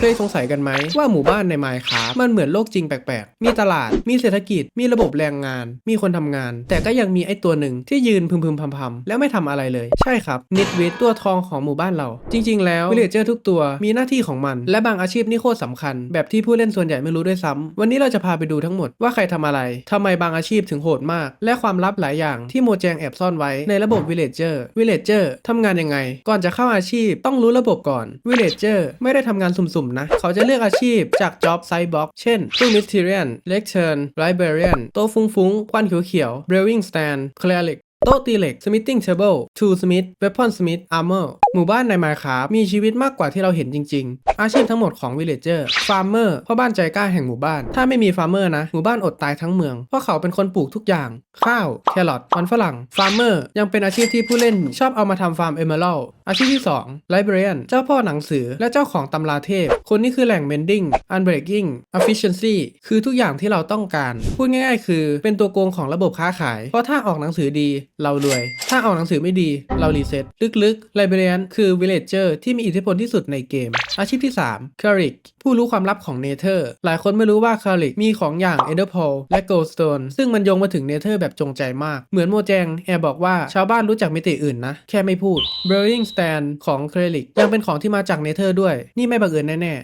เคยสงสัยกันไหมว่าหมู่บ้านใน Minecraft มันเหมือนโลกจริงแปลกๆ มีตลาด มีเศรษฐกิจ มีระบบแรงงาน มีคนทำงาน แต่ก็ยังมีไอ้ตัวหนึ่งที่ยืนพึมพึมพำพำๆแล้วไม่ทำอะไรเลย ใช่ครับ นิดวิทตัวทองของหมู่บ้านเรา จริง ๆ แล้ววิลเลเจอร์ทุกตัวมีหน้าที่ของมัน และบางอาชีพนี่โคตรสำคัญ แบบที่ผู้เล่นส่วนใหญ่ไม่รู้ด้วยซ้ำวันนี้เราจะพาไปดูทั้งหมดว่าใครทำอะไรทำไมบางอาชีพถึงโหดมาก และความลับหลายอย่างที่โมแจงแอบซ่อนไว้ในระบบวิลเลเจอร์วิลเลเจอร์ทำงานยังไง ก่อนจะเข้าอาชีพต้องรู้ระบบก่อนวิลเลเจอร์ไม่ได้ทำงานสุ่มนะ เขาจะเลือกอาชีพจาก Job Side Box เช่นตู้ Mysterian Lectern Librarian โต๊ะฟุ้งๆ ควันเขียวๆ Brewing Stand Cleric โต๊ะตีเหล็ก Smithing Table Tool Smith Weapon Smith Armor หมู่บ้านใน Minecraft มีชีวิตมากกว่าที่เราเห็นจริง ๆ อาชีพทั้งหมดของ Villager Farmer พ่อบ้านใจกล้าแห่งหมู่บ้าน ถ้าไม่มี Farmer นะ หมู่บ้านอดตายทั้งเมือง เพราะเขาเป็นคนปลูกทุกอย่าง ข้าว แครอทมันฝรั่ง Farmer ยังเป็นอาชีพที่ผู้เล่นชอบเอามาทำฟาร์ม Emerald อาชีพที่2 Librarian เจ้าพ่อหนังสือและเจ้าของตำราเทพ คนนี้คือแหล่ง Mending Unbreaking Efficiency คือทุกอย่างที่เราต้องการ พูดง่ายๆ คือเป็นตัวโกงของระบบค้าขาย เพราะถ้าออกหนังสือดีเรารวย ถ้าออกหนังสือไม่ดีเรารีเซ็ตลึกๆ Librarian คือ Villager ที่มีอิทธิพลที่สุดในเกม อาชีพที่3 Cleric ผู้รู้ความลับของเนเธอร์ หลายคนไม่รู้ว่าคาริกมีของอย่างเอเดอร์พอลและโกลสโตนซึ่งมันโยงมาถึงเนเธอร์แบบจงใจมาก เหมือนโมแจงแอบบอกว่าชาวบ้านรู้จักมิติอื่นนะ แค่ไม่พูด Brewing Stand ของคาริกยังเป็นของที่มาจากเนเธอร์ด้วย นี่ไม่บังเอิญแน่